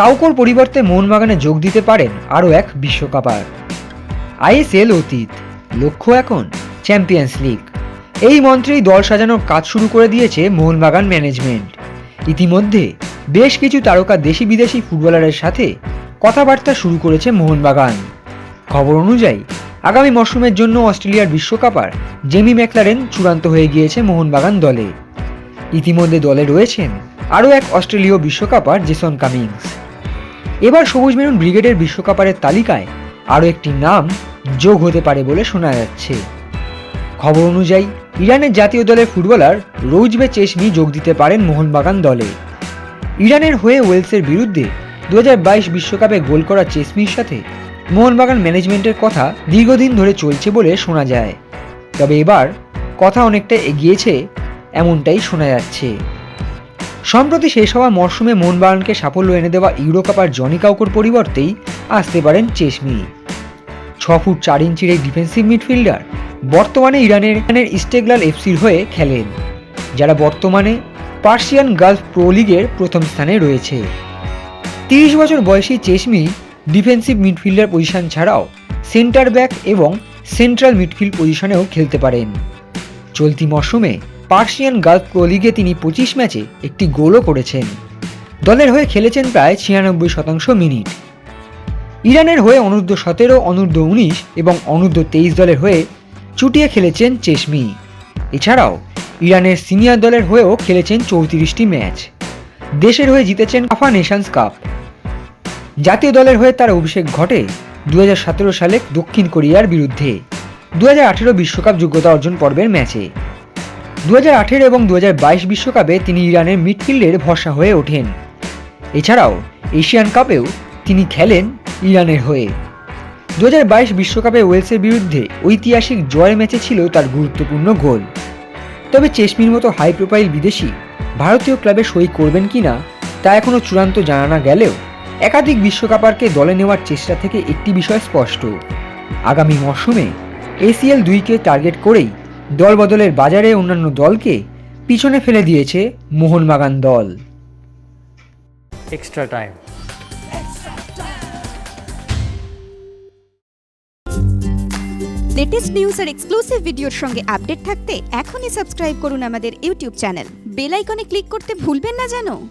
কাউকোর পরিবর্তে মোহনবাগানে যোগ দিতে পারেন আরও এক বিশ্বকাপার। আইএসএল অতীত, লক্ষ্য এখন চ্যাম্পিয়ন্স লিগ। এই মন্ত্রেই দল সাজানোর কাজ শুরু করে দিয়েছে মোহনবাগান ম্যানেজমেন্ট। ইতিমধ্যে বেশ কিছু তারকা দেশি বিদেশি ফুটবলারের সাথে কথাবার্তা শুরু করেছে মোহনবাগান। খবর অনুযায়ী, আগামী মরশুমের জন্য অস্ট্রেলিয়ার বিশ্বকাপার জেমি ম্যাকলারেন চূড়ান্ত হয়ে গিয়েছে মোহনবাগান দলে। ইতিমধ্যে দলে রয়েছেন আরও এক অস্ট্রেলীয় বিশ্বকাপার জেসন কামিংস। এবার সবুজ মেরুন ব্রিগেডের বিশ্বকাপারের তালিকায় আরও একটি নাম যোগ হতে পারে বলে শোনা যাচ্ছে। খবর অনুযায়ী, ইরানের জাতীয় দলের ফুটবলার রৌজবে চেশমি যোগ দিতে পারেন মোহনবাগান দলে। ইরানের হয়ে ওয়েলসের বিরুদ্ধে দু বিশ্বকাপে গোল করা চেসমির সাথে মোহনবাগান ম্যানেজমেন্টের কথা দীর্ঘদিন ধরে চলছে বলে শোনা যায়। তবে এবার কথা অনেকটা এগিয়েছে, এমনটাই শোনা যাচ্ছে। সম্প্রতি শেষ হওয়া মরশুমে মোহনবাগানকে সাফল্য এনে দেওয়া ইউরো কাপার জনি কাউকোর পরিবর্তেই আসতে পারেন চেশমি ছ ফুট চার ইঞ্চির এই ডিফেন্সিভ মিডফিল্ডার বর্তমানে ইরানের ইরানের ইস্টেগলাল এফসির হয়ে খেলেন, যারা বর্তমানে পার্সিয়ান গালফ প্রো লিগের প্রথম স্থানে রয়েছে। তিরিশ বছর বয়সী চেশমি ডিফেন্সিভ মিডফিল্ডার পজিশন ছাড়াও সেন্টার ব্যাক এবং সেন্ট্রাল মিডফিল্ড পজিশনেও খেলতে পারেন। চলতি মরশুমে পার্সিয়ান গালফ প্রো লিগে তিনি পঁচিশ ম্যাচে একটি গোলও করেছেন। দলের হয়ে খেলেছেন প্রায় ছিয়ানব্বই শতাংশ মিনিট। ইরানের হয়ে অনূর্ধ্ব সতেরো, অনূর্ধ্ব উনিশ এবং অনূর্ধ্ব তেইশ দলের হয়ে চুটিয়ে খেলেছেন চেশমি এছাড়াও, ইরানের সিনিয়র দলের হয়েও খেলেছেন চৌত্রিশটি ম্যাচ। দেশের হয়ে জিতেছেন আফা নেশনস কাপ। জাতীয় দলের হয়ে তার অভিষেক ঘটে দু হাজার সতেরো সালে দক্ষিণ কোরিয়ার বিরুদ্ধে। দু বিশ্বকাপ যোগ্যতা অর্জন পর্বের ম্যাচে। দু হাজার আঠেরো এবং দু বিশ্বকাপে তিনি ইরানের মিডফিল্ডের ভরসা হয়ে ওঠেন। এছাড়াও, এশিয়ান কাপেও তিনি খেলেন ইরানের হয়ে। দু বিশ্বকাপে ওয়েলসের বিরুদ্ধে ঐতিহাসিক জয় ম্যাচে ছিল তার গুরুত্বপূর্ণ গোল। তবে চেশমির মতো হাই প্রোফাইল বিদেশি ভারতীয় ক্লাবে সই করবেন কিনা তা এখনও চূড়ান্ত জানা না গেলেও একাধিক বিশ্বকাপারকে দলে নেওয়ার চেষ্টা থেকে একটি বিষয় স্পষ্ট। আগামী মরশুমে এসিএল দুইকে টার্গেট করেই দল বদলের বাজারে অন্যান্য দলকে পিছনে ফেলে দিয়েছে মোহনবাগান দল। এক্সট্রা টাইম লেটেস্ট নিউজ আর এক্সক্লুসিভ ভিডিওর সঙ্গে আপডেট থাকতে এখনই সাবস্ক্রাইব করুন আমাদের ইউটিউব চ্যানেল বেল আইকনে ক্লিক করতে ভুলবেন না জানো?